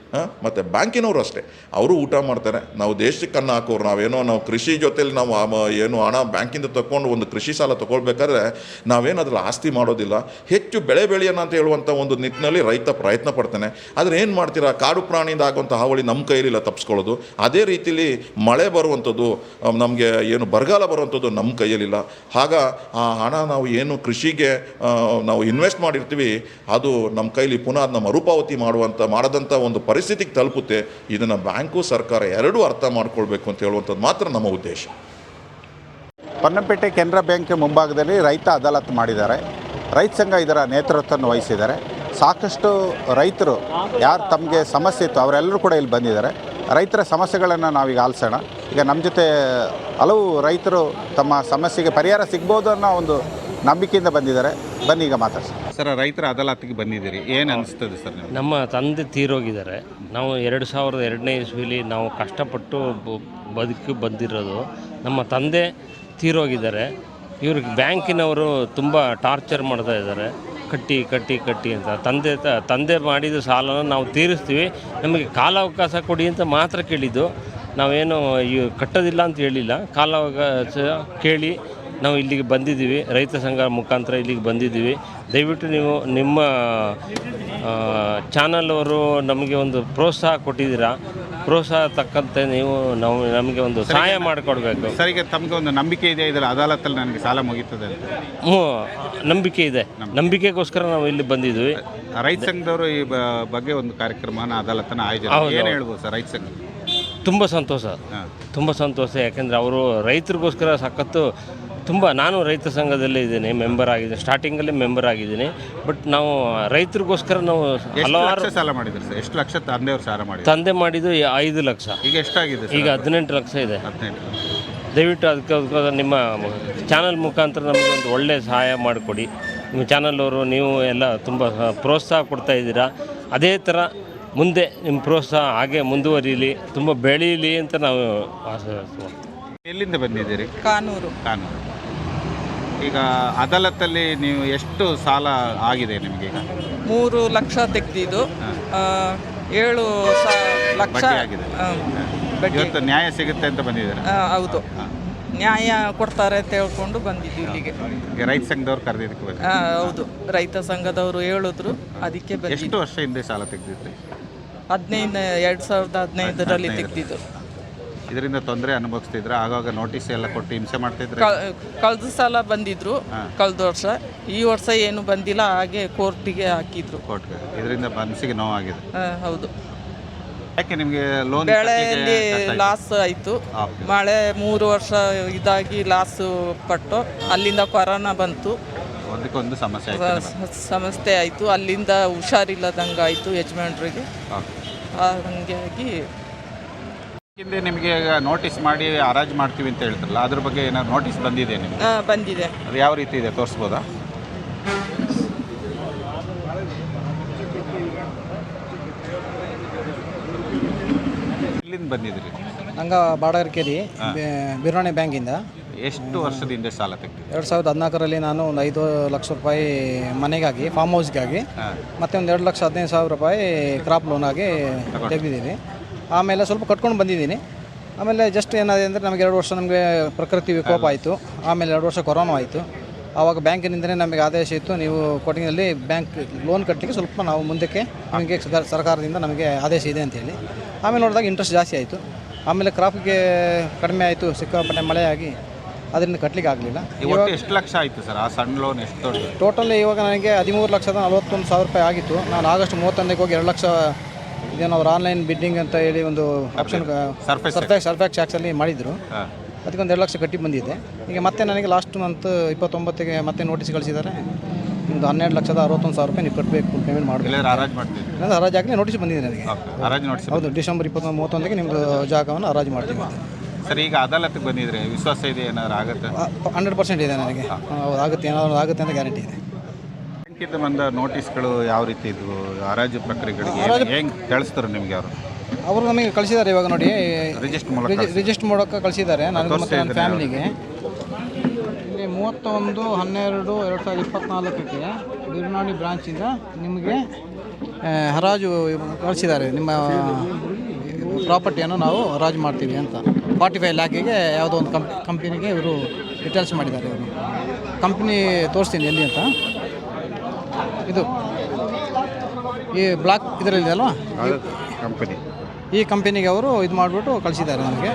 ಮತ್ತು ಬ್ಯಾಂಕಿನವರು ಅಷ್ಟೇ. ಅವರು ಊಟ ಮಾಡ್ತಾರೆ. ನಾವು ದೇಶಕ್ಕೆ ಅನ್ನ ಹಾಕೋರು. ನಾವೇನೋ ನಾವು ಕೃಷಿ ಜೊತೆಲಿ ನಾವು ಏನು ಹಣ ಬ್ಯಾಂಕಿಂದ ತಗೊಂಡು ಒಂದು ಕೃಷಿ ಸಾಲ ತಗೊಳ್ಬೇಕಾದ್ರೆ ನಾವೇನು ಅದರಲ್ಲಿ ಆಸ್ತಿ ಮಾಡೋದಿಲ್ಲ. ಹೆಚ್ಚು ಬೆಳೆ ಬೆಳೆಯೋಣ ಅಂತ ಹೇಳುವಂಥ ಒಂದು ನಿಟ್ಟಿನಲ್ಲಿ ರೈತ ಪ್ರಯತ್ನ ಪಡ್ತಾನೆ. ಆದರೆ ಏನು ಮಾಡ್ತೀರಾ? ಕಾಡು ಪ್ರಾಣಿಯಿಂದ ಆಗುವಂಥ ಹಾವಳಿ ನಮ್ಮ ಕೈಲಿಲ್ಲ ತಪ್ಪಿಸ್ಕೊಳ್ಳೋದು ಅದೇ ರೀತಿಲಿ ಮಳೆ ಬರುವಂಥದ್ದು ನಮಗೆ ಏನು ಬರಗಾಲ ಬರುವಂಥದ್ದು ನಮ್ಮ ಕೈಯಲ್ಲಿಲ್ಲ. ಆಗ ಆ ಹಣ ನಾವು ಏನು ಕೃಷಿಗೆ ನಾವು ಇನ್ವೆಸ್ಟ್ ಮಾಡಿರ್ತೀವಿ, ಅದು ನಮ್ಮ ಕೈಲಿ ಪುನಃ ಅದನ್ನ ಮರುಪಾವತಿ ಮಾಡುವಂಥ, ಮಾಡದಂಥ ಒಂದು ಪರಿಸ್ಥಿತಿಗೆ ತಲುಪುತ್ತೆ. ಇದನ್ನು ಬ್ಯಾಂಕು ಸರ್ಕಾರ ಎರಡೂ ಅರ್ಥ ಮಾಡ್ಕೊಳ್ಬೇಕು ಅಂತ ಹೇಳುವಂಥದ್ದು ಮಾತ್ರ ನಮ್ಮ ಉದ್ದೇಶ. ಪೊನ್ನಂಪೇಟೆ ಕೆನರಾ ಬ್ಯಾಂಕ್ ಮುಂಭಾಗದಲ್ಲಿ ರೈತ ಅದಾಲತ್ ಮಾಡಿದ್ದಾರೆ. ರೈತ ಸಂಘ ಇದರ ನೇತೃತ್ವವನ್ನು ವಹಿಸಿದ್ದಾರೆ. ಸಾಕಷ್ಟು ರೈತರು ಯಾರು ತಮಗೆ ಸಮಸ್ಯೆ ಇತ್ತು ಅವರೆಲ್ಲರೂ ಕೂಡ ಇಲ್ಲಿ ಬಂದಿದ್ದಾರೆ. ರೈತರ ಸಮಸ್ಯೆಗಳನ್ನು ನಾವೀಗ ಆಲಿಸೋಣ. ಈಗ ನಮ್ಮ ಜೊತೆ ಹಲವು ರೈತರು ತಮ್ಮ ಸಮಸ್ಯೆಗೆ ಪರಿಹಾರ ಸಿಗ್ಬೋದು ಅನ್ನೋ ಒಂದು ನಂಬಿಕೆಯಿಂದ ಬಂದಿದ್ದಾರೆ. ಬನ್ನಿ ಈಗ ಮಾತಾಡ್ಸಿ. ಸರ್ ರೈತರ ಅದಾಲತ್ಗೆ ಬಂದಿದ್ದೀರಿ. ಏನು ಅನಿಸ್ತದೆ ಸರ್ ನಮ್ಮ ತಂದೆ ತೀರೋಗಿದ್ದಾರೆ. ನಾವು ಎರಡು ಸಾವಿರದ ಎರಡನೇ ಇಸ್ವಿಲಿ ನಾವು ಕಷ್ಟಪಟ್ಟು ಬ- ಬದುಕಿ ಬಂದಿರೋದು. ನಮ್ಮ ತಂದೆ ತೀರೋಗಿದ್ದಾರೆ. ಇವ್ರಿಗೆ ಬ್ಯಾಂಕಿನವರು ತುಂಬ ಟಾರ್ಚರ್ ಮಾಡ್ತಾ ಇದ್ದಾರೆ. ಕಟ್ಟಿ ಕಟ್ಟಿ ಕಟ್ಟಿ ಅಂತ. ತಂದೆ ತಂದೆ ಮಾಡಿದ ಸಾಲನ ನಾವು ತೀರಿಸ್ತೀವಿ. ನಮಗೆ ಕಾಲಾವಕಾಶ ಕೊಡಿ ಅಂತ ಮಾತ್ರ ಕೇಳಿದ್ದು. ನಾವೇನು ಈ ಕಟ್ಟೋದಿಲ್ಲ ಅಂತ ಹೇಳಿಲ್ಲ. ಕಾಲಾವಕಾಶ ಕೇಳಿ ನಾವು ಇಲ್ಲಿಗೆ ಬಂದಿದ್ದೀವಿ. ರೈತ ಸಂಘ ಮುಖಾಂತರ ಇಲ್ಲಿಗೆ ಬಂದಿದ್ದೀವಿ. ದಯವಿಟ್ಟು ನೀವು ನಿಮ್ಮ ಚಾನಲ್ ಅವರು ನಮಗೆ ಒಂದು ಪ್ರೋತ್ಸಾಹ ಕೊಟ್ಟಿದ್ದೀರಾ? ಪ್ರೋತ್ಸಾಹ ತಕ್ಕಂತೆ ನೀವು ನಾವು ನಮಗೆ ಒಂದು ಸಹಾಯ ಮಾಡಿಕೊಡ್ಬೇಕು. ಸರಿಗೆ ಈಗ ತಮಗೆ ಒಂದು ನಂಬಿಕೆ ಇದೆ ಇದರ ಅದಾಲತ್ತಲ್ಲಿ ನನಗೆ ಸಾಲ ಮುಗೀತದೆ ಅಂತ. ಹ್ಞೂ ನಂಬಿಕೆ ಇದೆ. ನಂಬಿಕೆಗೋಸ್ಕರ ನಾವು ಇಲ್ಲಿ ಬಂದಿದ್ವಿ. ರೈತ ಸಂಘದವರು ಈ ಬ- ಬಗ್ಗೆ ಒಂದು ಕಾರ್ಯಕ್ರಮನ ಅದಾಲತ್ತನ್ನು ಆಯೋಜನೆ ಹೌದು, ಏನು. ಹೇಳ್ಬೋದು ಸರ್ ರೈತ ಸಂಘ? ತುಂಬ ಸಂತೋಷ. ತುಂಬ ಸಂತೋಷ. ಯಾಕೆಂದರೆ ಅವರು ರೈತರಿಗೋಸ್ಕರ ಸಖತ್ತು ತುಂಬ ನಾನು ರೈತ ಸಂಘದಲ್ಲಿ ಇದ್ದೀನಿ ಮೆಂಬರ್ ಆಗಿದ್ದೀನಿ ಸ್ಟಾರ್ಟಿಂಗಲ್ಲಿ ಮೆಂಬರ್ ಆಗಿದ್ದೀನಿ. ಬಟ್ ನಾವು ರೈತರಿಗೋಸ್ಕರ ನಾವು ಹಲವಾರು ಸಾಲ ಮಾಡಿದ್ರು ಸರ್? ಎಷ್ಟು ಲಕ್ಷ ತಂದೆಯವರು ಸಾಲ ಮಾಡಿದ್ರು? ತಂದೆ ಮಾಡಿದ್ದು ಐದು ಲಕ್ಷ. ಈಗ ಎಷ್ಟಾಗಿದೆ ಈಗ ಹದಿನೆಂಟು ಲಕ್ಷ ಇದೆ. ಹದಿನೆಂಟು. ದಯವಿಟ್ಟು ಅದಕ್ಕೋಸ್ಕರ ನಿಮ್ಮ ಚಾನಲ್ ಮುಖಾಂತರ ನಮಗೆ ಒಂದು ಒಳ್ಳೆಯ ಸಹಾಯ ಮಾಡಿಕೊಡಿ. ನಿಮ್ಮ ಚಾನಲ್ ಅವರು ನೀವು ಎಲ್ಲ ತುಂಬ ಪ್ರೋತ್ಸಾಹ ಕೊಡ್ತಾ ಇದ್ದೀರಾ. ಅದೇ ಥರ ಮುಂದೆ ನಿಮ್ಮ ಪ್ರೋತ್ಸಾಹ ಹಾಗೆ ಮುಂದುವರಿಯಲಿ ತುಂಬ ಬೆಳೀಲಿ ಅಂತ ನಾವು. ಎಲ್ಲಿಂದ ಬಂದಿದ್ದೀರಿ? ಕಾನೂರು. ಕಾನೂರು. ಈಗ ಅದಾಲತ್ತಲ್ಲಿ ನೀವು ಎಷ್ಟು ಸಾಲ ಆಗಿದೆ ನಿಮಗೆ ಈಗ? ಮೂರು ಲಕ್ಷ ತೆಗೆದಿದ್ದು. ಏಳು ಸ ಲಕ್ಷ. ಬಡ್ಡಿ ಆಗಿದೆ. ಆ, ಬಡ್ಡಿ. ಇವತ್ತು ನ್ಯಾಯ ಸಿಗುತ್ತೆ ಅಂತ ಬಂದಿದ್ದಾರೆ? ಆ, ಹೌದು. ನ್ಯಾಯ ಕೊಡ್ತಾರೆ ಅಂತ ಹೇಳ್ಕೊಂಡು ಬಂದಿದ್ದು ಇಲ್ಲಿಗೆ. ಈಗ ರೈತ ಸಂಘದವ್ರು ಕರೆದಿದ್ದಕ್ಕೆ ಬಂದಿದ್ದಾರೆ. ಆ, ಹೌದು. ರೈತ ಸಂಘದವರು ಹೇಳಿದ್ರು ಅದಕ್ಕೆ ಎಷ್ಟು ವರ್ಷ ಹಿಂದೆ ಸಾಲ ತೆಗೆದಿದ್ರಿ? ಹದಿನೈದು ಎರಡು ಸಾವಿರದ ಹದಿನೈದರಲ್ಲಿ ತೆಗೆದಿದ್ದು. ಇದರಿಂದ ತೊಂದರೆ ಅನುಭವಿಸ್ತಿದ್ರ? ಆಗಾಗ ನೋಟಿಸ್ ಎಲ್ಲ ಕೊಟ್ಟು ಹಿಂಸೆ ಮಾಡ್ತಿದ್ರೆ? ಕಳೆದ ಸಲ ಬಂದಿದ್ರು ಕಳೆದ ವರ್ಷ. ಈ ವರ್ಷ ಏನು ಬಂದಿಲ್ಲ ಹಾಗೆ ಕೋರ್ಟಿಗೆ ಹಾಕಿದ್ರು. ಕೋರ್ಟ್ಗೆ. ಇದರಿಂದ ಮನಸ್ಸಿಗೆ ನೋವಾಗಿದೆ. ಆ, ಹೌದು. ಯಾಕೆ ನಿಮಗೆ ಲೋನ್ ಬೆಳೆಯಲ್ಲಿ ಲಾಸ್ ಆಯಿತು. ಮಳೆ ಮೂರು ವರ್ಷ ಇದಾಗಿ ಲಾಸ್ ಪಟ್ಟು. ಅಲ್ಲಿಂದ ಕೊರೋನಾ ಬಂತು. ಒಂದಕ್ಕೊಂದು ಸಮಸ್ಯೆ ಸ- ಸಮಸ್ಯೆ ಆಯಿತು. ಅಲ್ಲಿಂದ ಹುಷಾರಿಲ್ಲದಂಗೆ ಆಯಿತು ಯಜಮಾನ್ರಿಗೆ ಹಂಗಾಗಿ ಹಿಂದೆ ನಿಮಗೆ ಈಗ ನೋಟಿಸ್ ಮಾಡಿ ಹರಾಜು ಮಾಡ್ತೀವಿ ಅಂತ ಹೇಳ್ತಾರಲ್ಲ ಅದ್ರ ಬಗ್ಗೆ ಏನಾದ್ರು ನೋಟಿಸ್ ಬಂದಿದೆ ನಿಮಗೆ? ಆ, ಬಂದಿದೆ. ಅದು ಯಾವ ರೀತಿ ಇದೆ ತೋರಿಸ್ಬೋದಾ? ಇಲ್ಲಿಂದ ಬಂದಿದ್ರಿ? ನಂಗೆ ಬಾಡಗರ್ಕೇರಿ ಬಿರ್ವಾಣಿ ಬ್ಯಾಂಕಿಂದ. ಎಷ್ಟು ವರ್ಷದಿಂದ ಸಾಲ ತೆಗೆದಿದೆ ಎರಡು ಸಾವಿರದ ಹದಿನಾಲ್ಕರಲ್ಲಿ ನಾನು ಒಂದು ಐದು ಲಕ್ಷ ರೂಪಾಯಿ ಮನೆಗಾಗಿ ಫಾರ್ಮ್ ಹೌಸ್ಗಾಗಿ ಮತ್ತೆ ಒಂದು ಎರಡು ಲಕ್ಷ ಹದಿನೈದು ಸಾವಿರ ರೂಪಾಯಿ ಕ್ರಾಪ್ ಲೋನಾಗಿ ತೆಗೆದಿದ್ದೀನಿ ಆಮೇಲೆ ಸ್ವಲ್ಪ ಕಟ್ಕೊಂಡು ಬಂದಿದ್ದೀನಿ. ಆಮೇಲೆ ಜಸ್ಟ್ ಏನಾಗಿದೆ ಅಂದರೆ ನಮಗೆ ಎರಡು ವರ್ಷ ನಮಗೆ ಪ್ರಕೃತಿ ವಿಕೋಪ ಆಯಿತು. ಆಮೇಲೆ ಎರಡು ವರ್ಷ ಕೊರೋನಾ ಆಯಿತು. ಆವಾಗ ಬ್ಯಾಂಕಿನಿಂದಲೇ ನಮಗೆ ಆದೇಶ ಇತ್ತು ನೀವು ಕೊಟ್ಟಿಗೆಯಲ್ಲಿ ಬ್ಯಾಂಕ್ ಲೋನ್ ಕಟ್ಟಲಿಕ್ಕೆ ಸ್ವಲ್ಪ ನಾವು ಮುಂದಕ್ಕೆ ನಮಗೆ ಸರ್ಕಾರದಿಂದ ನಮಗೆ ಆದೇಶ ಇದೆ ಅಂತೇಳಿ ಆಮೇಲೆ ನೋಡಿದಾಗ ಇಂಟ್ರೆಸ್ಟ್ ಜಾಸ್ತಿ ಆಯಿತು. ಆಮೇಲೆ ಕ್ರಾಪ್ಗೆ ಕಡಿಮೆ ಆಯಿತು ಸಿಕ್ಕಾಪಟ್ಟೆ ಮಳೆಯಾಗಿ ಅದರಿಂದ ಕಟ್ಟಲಿಕ್ಕೆ ಆಗಲಿಲ್ಲ. ಇವಾಗ ಎಷ್ಟು ಲಕ್ಷ ಆಯಿತು ಸರ್ ಆ ಸಣ್ಣ ಲೋನ್ ಎಷ್ಟು ಟೋಟಲ್ ಇವಾಗ ನನಗೆ ಹದಿಮೂರು ಲಕ್ಷದ ನಲವತ್ತೊಂದು ಸಾವಿರ ರೂಪಾಯಿ ಆಗಿತ್ತು. ನಾನು ಆಗಸ್ಟ್ ಮೂವತ್ತೊಂದಕ್ಕೆ ಹೋಗಿ ಎರಡು ಲಕ್ಷ ಇದೇನು ಅವ್ರು ಆನ್ಲೈನ್ ಬಿಡ್ಡಿಂಗ್ ಅಂತ ಹೇಳಿ ಒಂದು ಆಪ್ಷನ್ ಸರ್ಫ್ಯಾಕ್ಸ್ ಸರ್ಫ್ಯಾಕ್ಸ್ ಟ್ಯಾಕ್ಸಲ್ಲಿ ಮಾಡಿದರು. ಅದಕ್ಕೊಂದು ಎರಡು ಲಕ್ಷ ಕಟ್ಟಿ ಬಂದಿದೆ. ಈಗ ಮತ್ತೆ ನನಗೆ ಲಾಸ್ಟ್ ಮಂತ್ ಇಪ್ಪತ್ತೊಂಬತ್ತಿಗೆ ಮತ್ತೆ ನೋಟಿಸ್ ಕಳಿಸಿದ್ದಾರೆ ಒಂದು ಹನ್ನೆರಡು ಲಕ್ಷದ ಅರವತ್ತೊಂದು ಸಾವಿರ ರೂಪಾಯಿ ನೀವು ಕಟ್ಟಬೇಕು ಪೇಮೆಂಟ್ ಮಾಡಬೇಕು ಹರಾಜು ಇಲ್ಲ ಹರಾಜಾಗಲಿ ನೋಟಿಸ್ ಬಂದಿದೆ ನನಗೆ. ಹರಾಜು ನೋಟಿಸ್ ಹೌದು ಡಿಸೆಂಬರ್ ಇಪ್ಪತ್ತೊಂದು ಮೂವತ್ತೊಂದಕ್ಕೆ ನಿಮ್ಮದು ಜಾಗವನ್ನು ಹರಾಜು ಮಾಡ್ತೀವಿ ಸರಿ ಈಗ ಅದಾಲತ್ತಿಗೆ ಬಂದಿದ್ರೆ ವಿಶ್ವಾಸ ಇದೆ ಏನಾದ್ರು ಆಗುತ್ತೆ? ಹಂಡ್ರೆಡ್ ಪರ್ಸೆಂಟ್ ಇದೆ ನನಗೆ. ಹೌದು ಆಗುತ್ತೆ ಏನಾದ್ರು ಆಗುತ್ತೆ ಅಂತ ಗ್ಯಾರಂಟಿ ಇದೆ. ಬಂದ ನೋಟಿಸ್ಗಳು ಯಾವ ರೀತಿ ಇದ್ವು? ಹರಾಜು ಪ್ರಕ್ರಿಯೆಗಳಿಗೆ ಹೆಂಗೆ ತಿಳಿಸ್ತಾರೆ ನಿಮಗೆ ಅವರು? ಅವರು ನಮಗೆ ಕಳಿಸಿದ್ದಾರೆ ಇವಾಗ ನೋಡಿ. ರಿಜಿಸ್ಟರ್ ಮೂಲಕ ರಿಜಿಸ್ಟರ್ ಮಾಡೋಕೆ ಕಳಿಸಿದ್ದಾರೆ. ನನಗೆ ಮತ್ತು ನನ್ನ ಫ್ಯಾಮಿಲಿಗೆ. ಇಲ್ಲಿ ಮೂವತ್ತೊಂದು ಹನ್ನೆರಡು ಎರಡು ಸಾವಿರದ ಇಪ್ಪತ್ತ್ನಾಲ್ಕಕ್ಕೆ ಬಿರುನಾಡಿ ಬ್ರಾಂಚಿಂದ ನಿಮಗೆ ಹರಾಜು ಕಳಿಸಿದ್ದಾರೆ. ನಿಮ್ಮ ಪ್ರಾಪರ್ಟಿಯನ್ನು ನಾವು ಹರಾಜು ಮಾಡ್ತೀವಿ ಅಂತ. ಫಾರ್ಟಿ ಫೈವ್ ಲ್ಯಾಕಿಗೆ ಯಾವುದೋ ಒಂದು ಕಂಪ್ ಕಂಪನಿಗೆ ಇವರು ಡಿಟೇಲ್ಸ್ ಮಾಡಿದ್ದಾರೆ ಇವರು. ಕಂಪ್ನಿ ತೋರಿಸ್ತೀನಿ ಎಲ್ಲಿ ಅಂತ. ಇದು ಈ ಬ್ಲಾಕ್ ಇದರಲ್ಲಿ ಅಲ್ವಾ? ಕಂಪನಿ ಈ ಕಂಪನಿಗೆ ಅವರು ಇದು ಮಾಡಿಬಿಟ್ಟು ಕಳಿಸಿದ್ದಾರೆ ನಮಗೆ.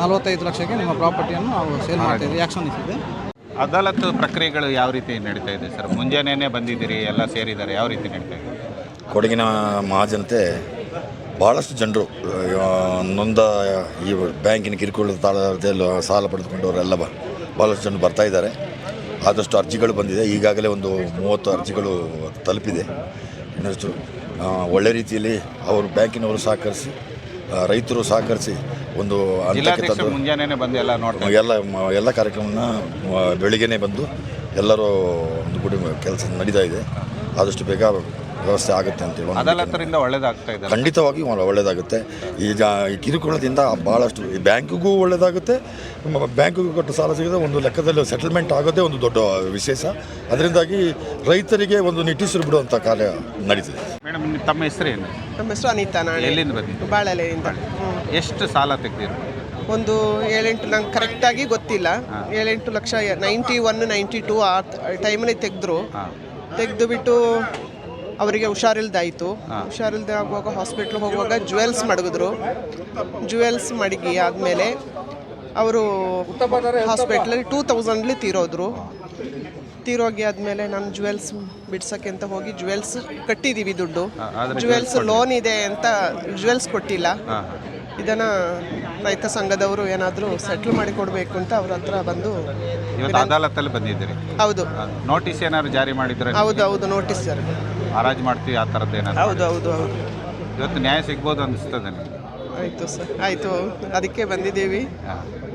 ನಲವತ್ತೈದು ಲಕ್ಷಕ್ಕೆ ನಿಮ್ಮ ಪ್ರಾಪರ್ಟಿಯನ್ನು ನಾವು ಸೇಲ್ ಮಾಡ್ತಿದ್ದೀವಿ ಆ್ಯಕ್ಷನ್ ಇದೆ? ಅದಾಲತ್ ಪ್ರಕ್ರಿಯೆಗಳು ಯಾವ ರೀತಿ ನಡೀತಾ ಇದೆ ಸರ್? ಮುಂಜಾನೆನೇ ಬಂದಿದ್ದೀರಿ ಎಲ್ಲ ಸೇರಿದ್ದಾರೆ ಯಾವ ರೀತಿ ನಡೀತಾ ಇದೆ? ಕೊಡಗಿನ ಮಹಾಜನತೆ ಭಾಳಷ್ಟು ಜನರು ನೊಂದ ಈ ಬ್ಯಾಂಕಿನ ಕಿರುಕುಳ ತಾಳದಲ್ಲಿ ಸಾಲ ಪಡೆದುಕೊಂಡವರೆಲ್ಲ ಬ ಭಾಳಷ್ಟು ಜನರು ಬರ್ತಾ ಇದ್ದಾರೆ. ಆದಷ್ಟು ಅರ್ಜಿಗಳು ಬಂದಿದೆ. ಈಗಾಗಲೇ ಒಂದು ಮೂವತ್ತು ಅರ್ಜಿಗಳು ತಲುಪಿದೆ. ಇನ್ನಷ್ಟು ಒಳ್ಳೆ ರೀತಿಯಲ್ಲಿ ಅವರು ಬ್ಯಾಂಕಿನವರು ಸಹಕರಿಸಿ ರೈತರು ಸಹಕರಿಸಿ ಒಂದು ಹಂತಕ್ಕೆ ಜಿಲ್ಲಾಧ್ಯಕ್ಷರು ತಂದು ಬಂದು ಎಲ್ಲ ಎಲ್ಲ ಎಲ್ಲ ಕಾರ್ಯಕ್ರಮನ ಬೆಳಿಗ್ಗೆನೇ ಬಂದು ಎಲ್ಲರೂ ಒಂದು ಗುಡಿ ಕೆಲಸ ನಡೀತಾ ಇದೆ. ಆದಷ್ಟು ಬೇಗ ವ್ಯವಸ್ಥೆ ಆಗುತ್ತೆ ಅಂತೇಳಿ ಒಂದು ಅದಾಲತ್ತರಿಂದ ಒಳ್ಳೇದಾಗ್ತಾ ಇದೆ. ಖಂಡಿತವಾಗಿ ಒಳ್ಳೇದಾಗುತ್ತೆ. ಒಳ್ಳೆಯದಾಗುತ್ತೆ ಈಗ ಈ ಕಿರುಕುಳದಿಂದ ಭಾಳಷ್ಟು ಈ ಬ್ಯಾಂಕಿಗೂ ಒಳ್ಳೆಯದಾಗುತ್ತೆ ಬ್ಯಾಂಕಿಗೂ ಕೊಟ್ಟು ಸಾಲ ಸಿಗದೆ ಒಂದು ಲೆಕ್ಕದಲ್ಲಿ ಸೆಟಲ್ಮೆಂಟ್ ಆಗೋದೇ ಒಂದು ದೊಡ್ಡ ವಿಶೇಷ. ಅದರಿಂದಾಗಿ ರೈತರಿಗೆ ಒಂದು ನಿಟ್ಟೀಸರು ಬಿಡುವಂಥ ಕಾರ್ಯ ನಡೀತಿದೆ. ಮೇಡಮ್ ನಿಮ್ಮ ತಮ್ಮ ಹೆಸರೇನು ನಮ್ಮ ಹೆಸರು ಅನಿತಾ ನಾಳೆ. ಎಲ್ಲಿಂದ ಬಂದಿದ್ದು ಬಾಳೆಲೆಯಿಂದ. ಎಷ್ಟು ಸಾಲ ತೆಗೆದಿರು? ಒಂದು ಏಳೆಂಟು ನಂಗೆ ಕರೆಕ್ಟಾಗಿ ಗೊತ್ತಿಲ್ಲ. ಏಳೆಂಟು ಲಕ್ಷ ನೈಂಟಿ ಒನ್ ನೈಂಟಿ ಟೂ ಆ ಟೈಮಲ್ಲಿ ತೆಗೆದ್ರು. ತೆಗೆದು ಬಿಟ್ಟು ಅವರಿಗೆ ಹುಷಾರಿಲ್ದಾಯಿತು. ಹುಷಾರಿಲ್ದೆ ಆಗುವಾಗ ಹಾಸ್ಪಿಟ್ಲ್ ಹೋಗುವಾಗ ಜುವೆಲ್ಸ್ ಮಡಗಿದ್ರು. ಜುವೆಲ್ಸ್ ಮಡಗಿ ಆದಮೇಲೆ ಅವರು ಹಾಸ್ಪಿಟ್ಲಲ್ಲಿ ಟೂ ತೌಸಂಡ್ಲಿ ತೀರೋದ್ರು. ತೀರೋಗಿ ಆದಮೇಲೆ ನಾನು ಜುವೆಲ್ಸ್ ಬಿಡ್ಸೋಕ್ಕೆ ಅಂತ ಹೋಗಿ ಜುವೆಲ್ಸ್ ಕಟ್ಟಿದ್ದೀವಿ ದುಡ್ಡು. ಜುವೆಲ್ಸ್ ಲೋನ್ ಇದೆ ಅಂತ ಜುವೆಲ್ಸ್ ಕೊಟ್ಟಿಲ್ಲ. ಇದನ್ನ ರೈತ ಸಂಘದವರು ಏನಾದರೂ ಸೆಟ್ಲ್ ಮಾಡಿ ಕೊಡಬೇಕು ಅಂತ ಅವ್ರ ಹತ್ರ ಬಂದು ಇವತ್ತು ಅದಾಲತ್ತಲ್ಲಿ ಬಂದಿದ್ದೀರಿ. ಹೌದು. ನೋಟಿಸ್ ಏನಾದ್ರು ಜಾರಿ ಮಾಡಿದ್ರೆ ಹೌದು ಹೌದು ನೋಟಿಸ್ ಸರ್ ಹರಾಜು ಮಾಡ್ತೀವಿ ಆ ಥರದ್ದು ಏನಾದ್ರು ಹೌದು ಹೌದು ಹೌದು. ಇವತ್ತು ನ್ಯಾಯ ಸಿಗ್ಬೋದು ಅನಿಸ್ತದೆ ನಿಮಗೆ? ಆಯಿತು ಸರ್ ಆಯಿತು. ಅದಕ್ಕೆ ಬಂದಿದ್ದೀವಿ.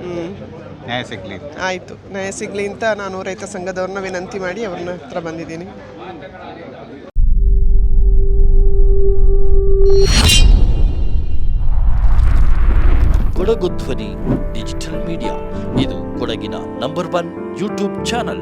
ಹ್ಞೂ ನ್ಯಾಯ ಸಿಗ್ಲಿ ಆಯಿತು. ನ್ಯಾಯ ಸಿಗಲಿ ಅಂತ ನಾನು ರೈತ ಸಂಘದವ್ರನ್ನ ವಿನಂತಿ ಮಾಡಿ ಅವ್ರನ್ನ ಹತ್ರ ಬಂದಿದ್ದೀನಿ. ಕೊಡಗು ಧ್ವನಿ ಡಿಜಿಟಲ್ ಮೀಡಿಯಾ ಇದು ಕೊಡಗಿನ number one YouTube channel